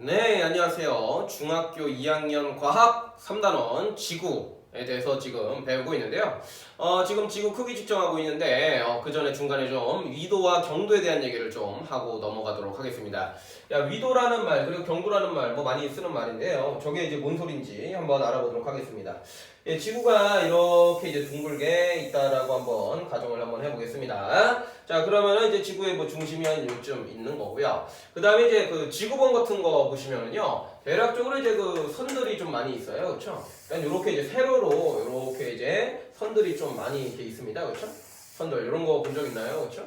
네, 안녕하세요. 중학교 2학년 과학 3단원 지구에 대해서 지금 배우고 있는데요. 어, 지금 지구 크기 측정하고 있는데 어, 그 전에 중간에 좀 위도와 경도에 대한 얘기를 좀 하고 넘어가도록 하겠습니다. 야, 위도라는 말 그리고 경도라는 말 뭐 많이 쓰는 말인데요. 저게 이제 뭔 소린지 한번 알아보도록 하겠습니다. 예, 지구가 이렇게 이제 둥글게 있다라고 한번 가정을 한번 해보겠습니다. 자, 그러면은 이제 지구의 뭐 중심이 한 요쯤 있는 거고요. 그 다음에 이제 그 지구본 같은 거 보시면은요, 대략적으로 이제 그 선들이 좀 많이 있어요. 그쵸? 그러니까 요렇게 이제 세로로, 요렇게 이제 선들이 좀 많이 이렇게 있습니다. 그쵸? 선들, 요런 거 본 적 있나요? 그쵸?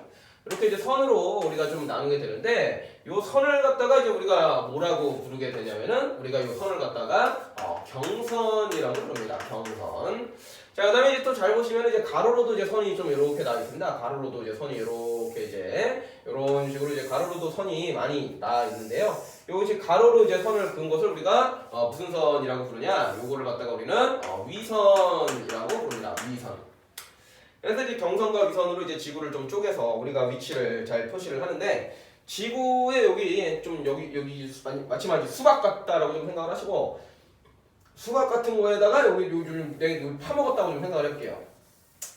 이렇게 이제 선으로 우리가 좀 나누게 되는데, 요 선을 갖다가 이제 우리가 뭐라고 부르게 되냐면은, 우리가 요 선을 갖다가, 어, 경선이라고 부릅니다. 경선. 자, 그 다음에 이제 또 잘 보시면 이제 가로로도 이제 선이 좀 이렇게 나와 있습니다. 가로로도 이제 선이 이렇게 이제, 이런 식으로 이제 가로로도 선이 많이 나 있는데요. 요 이제 가로로 이제 선을 그은 것을 우리가 어, 무슨 선이라고 부르냐? 요거를 갖다가 우리는 어, 위선이라고 부릅니다. 위선. 그래서 이제 경선과 위선으로 이제 지구를 좀 쪼개서 우리가 위치를 잘 표시를 하는데 지구의 여기 좀 여기 여기 마- 마치 마치 수박 같다라고 좀 생각을 하시고 수박 같은 거에다가 여기 요즘 내가 파먹었다고 좀 생각을 해볼게요.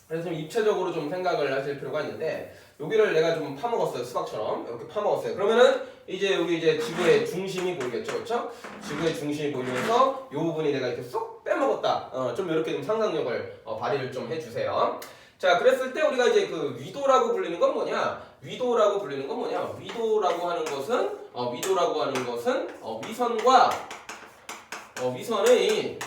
그래서 좀 입체적으로 좀 생각을 하실 필요가 있는데 여기를 내가 좀 파먹었어요 수박처럼 이렇게 파먹었어요. 그러면은 이제 여기 이제 지구의 중심이 보이겠죠, 그렇죠? 지구의 중심이 보이면서 이 부분이 내가 이렇게 쏙 빼먹었다. 어, 좀 이렇게 좀 상상력을 어, 발휘를 좀 해주세요. 자, 그랬을 때 우리가 이제 그 위도라고 불리는 건 뭐냐? 위도라고 불리는 건 뭐냐? 위도라고 하는 것은 어, 위도라고 하는 것은 어, 위선과 어, 위선의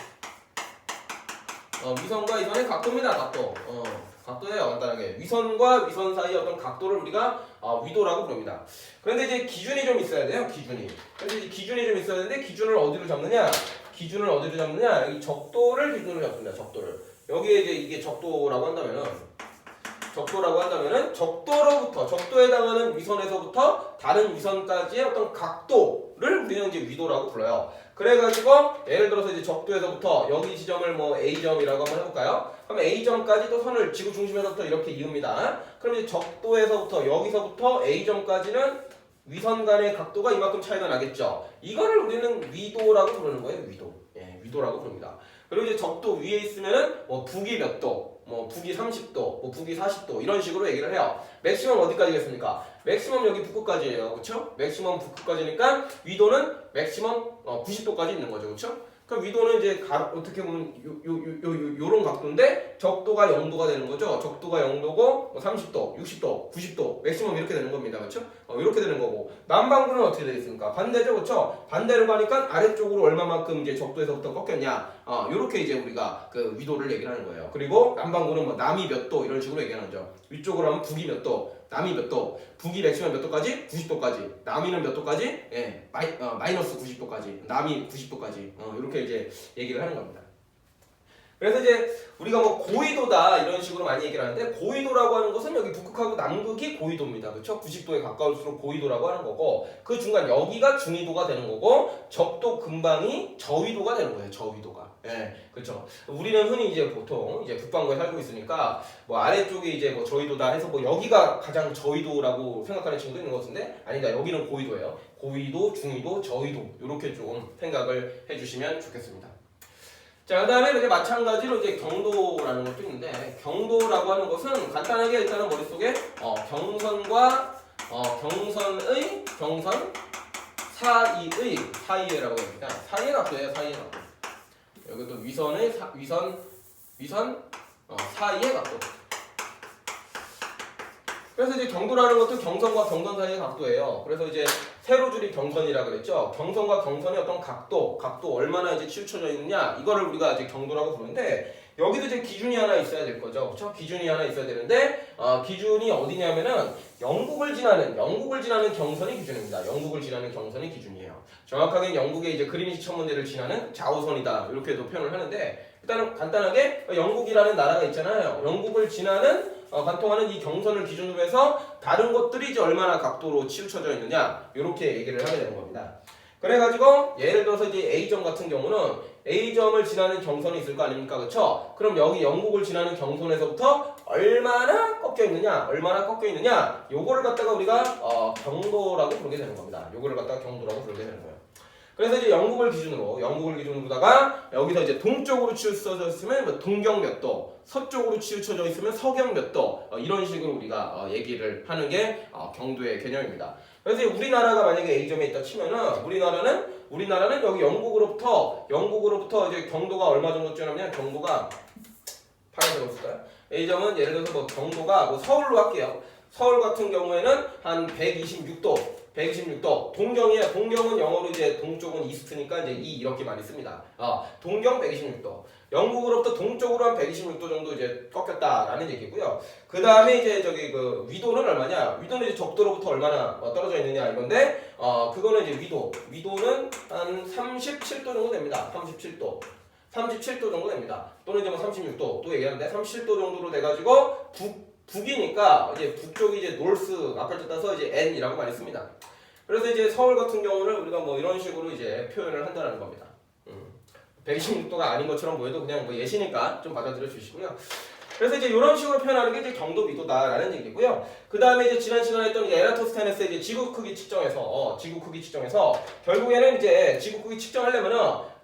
어, 위선과 위선의 각도입니다. 각도. 어, 각도예요. 간단하게. 위선과 위선 사이 어떤 각도를 우리가 어, 위도라고 부릅니다. 그런데 이제 기준이 좀 있어야 돼요. 기준이. 그래서 이제 기준이 좀 있어야 되는데 기준을 어디로 잡느냐? 기준을 어디로 잡느냐? 이 적도를 기준으로 잡습니다. 적도를. 여기에 이제 이게 적도라고 한다면은 적도라고 한다면은 적도로부터 적도에 해당하는 위선에서부터 다른 위선까지의 어떤 각도를 우리는 이제 위도라고 불러요. 그래가지고 예를 들어서 이제 적도에서부터 여기 지점을 뭐 A점이라고 한번 해볼까요? 그럼 A점까지 또 선을 지구 중심에서부터 이렇게 이읍니다. 그럼 이제 적도에서부터 여기서부터 A점까지는 위선 간의 각도가 이만큼 차이가 나겠죠. 이거를 우리는 위도라고 부르는 거예요. 위도. 예, 위도라고 부릅니다. 그리고 이제 적도 위에 있으면은 뭐 북이 몇 도, 뭐 북이 30도, 뭐 북이 40도 이런 식으로 얘기를 해요. 맥시멈 어디까지겠습니까? 맥시멈 여기 북극까지예요. 그렇죠? 맥시멈 북극까지니까 위도는 맥시멈 어, 90도까지 있는 거죠. 그렇죠? 그럼 위도는 이제 가, 어떻게 보면 요, 요, 요, 요, 요런 각도인데 적도가 0도가 되는 거죠. 적도가 0도고 뭐 30도, 60도, 90도, 맥시멈 이렇게 되는 겁니다. 그렇죠? 어, 이렇게 되는 거고 남반구는 어떻게 되겠습니까? 반대죠. 그렇죠? 반대로 가니까 아래쪽으로 얼마만큼 이제 적도에서부터 꺾였냐. 어, 요렇게 이제 우리가 그 위도를 얘기를 하는 거예요. 그리고 남반구는 뭐 남이 몇 도 이런 식으로 얘기하는 거죠. 위쪽으로 하면 북이 몇 도, 남이 몇 도, 북이 맥시멈 몇 도까지? 90도까지. 남이는 몇 도까지? 예, 마이, 어, 마이너스 90도까지. 남이 90도까지. 어, 이렇게 이제 얘기를 하는 겁니다. 그래서 이제 우리가 뭐 고위도다 이런 식으로 많이 얘기를 하는데 고위도라고 하는 것은 여기 북극하고 남극이 고위도입니다. 그렇죠? 90도에 가까울수록 고위도라고 하는 거고 그 중간 여기가 중위도가 되는 거고 적도 근방이 저위도가 되는 거예요. 저위도가. 예. 그렇죠. 우리는 흔히 이제 보통 이제 북방구에 살고 있으니까 뭐 아래쪽에 이제 뭐 저위도다 해서 뭐 여기가 가장 저위도라고 생각하는 친구도 있는 것 같은데 아니다. 여기는 고위도예요. 고위도, 중위도, 저위도 이렇게 좀 생각을 해 주시면 좋겠습니다. 자, 그 다음에 이제 마찬가지로 이제 경도라는 것도 있는데, 경도라고 하는 것은 간단하게 일단은 머릿속에, 어, 경선과, 어, 경선의, 경선, 사이의, 사이에라고 합니다. 사이의 각도예요, 사이의 각도. 여기 또 위선의, 사, 위선, 위선, 어, 사이의 각도. 그래서 이제 경도라는 것도 경선과 경선 사이의 각도예요. 그래서 이제 세로 줄이 경선이라 그랬죠. 경선과 경선의 어떤 각도, 각도 얼마나 이제 치우쳐져 있느냐 이거를 우리가 이제 경도라고 부르는데 여기도 이제 기준이 하나 있어야 될 거죠. 그렇죠? 기준이 하나 있어야 되는데 어, 기준이 어디냐면은 영국을 지나는 영국을 지나는 경선이 기준입니다. 영국을 지나는 경선이 기준이에요. 정확하게 영국의 이제 그린위치 천문대를 지나는 좌우선이다 이렇게도 표현을 하는데 일단은 간단하게 영국이라는 나라가 있잖아요. 영국을 지나는 어, 관통하는 이 경선을 기준으로 해서 다른 것들이 이제 얼마나 각도로 치우쳐져 있느냐 이렇게 얘기를 하게 되는 겁니다. 그래가지고 예를 들어서 이제 A점 같은 경우는 A점을 지나는 경선이 있을 거 아닙니까, 그렇죠? 그럼 여기 영국을 지나는 경선에서부터 얼마나 꺾여 있느냐, 얼마나 꺾여 있느냐, 요거를 갖다가 우리가 어, 경도라고 부르게 되는 겁니다. 요거를 갖다가 경도라고 부르게 되는 거예요. 그래서 이제 영국을 기준으로 영국을 기준으로다가 여기서 이제 동쪽으로 치우쳐져 있으면 뭐 동경 몇 도, 서쪽으로 치우쳐져 있으면 서경 몇 도, 어, 이런 식으로 우리가 어, 얘기를 하는 게 어, 경도의 개념입니다. 그래서 우리나라가 만약에 A점에 있다 치면은 우리나라는 우리나라는 여기 영국으로부터 영국으로부터 이제 경도가 얼마 정도 뛰어나면 경도가 파란색으로 쓸까요? A점은 예를 들어서 뭐 경도가 뭐 서울로 할게요. 서울 같은 경우에는 한 126도 126도 동경이에요. 동경은 영어로 이제 동쪽은 이스트니까 이제 이 이렇게 많이 씁니다. 아, 동경 126도. 영국으로부터 동쪽으로 한 126도 정도 이제 꺾였다라는 얘기고요. 그 다음에 이제 저기 그 위도는 얼마냐? 위도는 이제 적도로부터 얼마나 어, 떨어져 있느냐 이건데 어 그거는 이제 위도. 위도는 한 37도 정도 됩니다. 37도. 37도 정도 됩니다. 또는 이제 뭐 36도 또 얘기하는데 37도 정도로 돼가지고 북 북이니까 이제 북쪽이 이제 놀스 앞을 따서 이제 N이라고 씁니다. 그래서 이제 서울 같은 경우는 우리가 뭐 이런 식으로 이제 표현을 한다는 겁니다. 음. 126도가 아닌 것처럼 보여도 그냥 뭐 예시니까 좀 받아들여 주시고요. 그래서 이제 이런 식으로 표현하는 게 이제 경도 미도다라는 얘기고요. 그 다음에 이제 지난 시간에 했던 에라토스테네스의 이제 지구 크기 측정에서 어, 지구 크기 측정에서 결국에는 이제 지구 크기 측정하려면은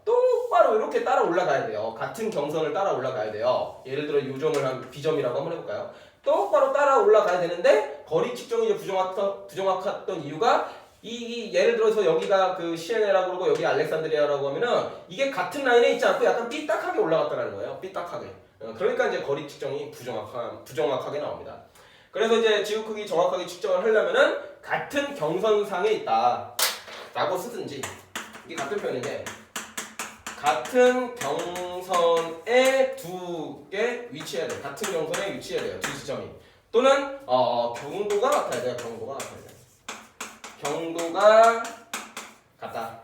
똑바로 이렇게 따라 올라가야 돼요. 같은 경선을 따라 올라가야 돼요. 예를 들어 요점을 한 B점이라고 한번 해볼까요? 똑바로 따라 올라가야 되는데 거리 측정이 부정확했던, 부정확했던 이유가 이, 이 예를 들어서 여기가 그 시에네라고 그러고 여기 알렉산드리아라고 하면은 이게 같은 라인에 있지 않고 약간 삐딱하게 올라갔다는 거예요. 삐딱하게. 어, 그러니까 이제 거리 측정이 부정확한, 부정확하게 나옵니다. 그래서 이제 지구 크기 정확하게 측정을 하려면은 같은 경선상에 있다. 라고 쓰든지 이게 같은 표현인데 같은 경 선에 두 개 위치해야 돼요. 같은 경선에 위치해야 돼요. 두 지점이. 또는 어, 경도가 같아야 돼요. 경도가 같아야 돼요. 경도가 같다.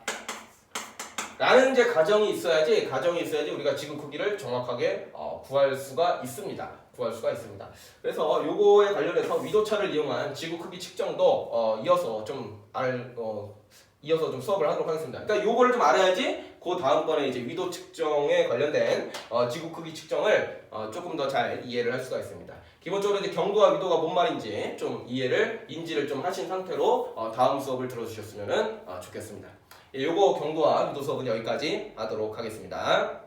라는 이제 가정이 있어야지 가정이 있어야지 우리가 지구 크기를 정확하게 어, 구할 수가 있습니다. 구할 수가 있습니다. 그래서 요거에 관련해서 위도차를 이용한 지구 크기 측정도 어, 이어서 좀 알, 어, 이어서 좀 수업을 하도록 하겠습니다. 그러니까 요거를 좀 알아야지 그 다음번에 이제 위도 측정에 관련된 어, 지구 크기 측정을 어, 조금 더 잘 이해를 할 수가 있습니다. 기본적으로 이제 경도와 위도가 뭔 말인지 좀 이해를 인지를 좀 하신 상태로 어, 다음 수업을 들어주셨으면 어, 좋겠습니다. 예, 요거 경도와 위도 수업은 여기까지 하도록 하겠습니다.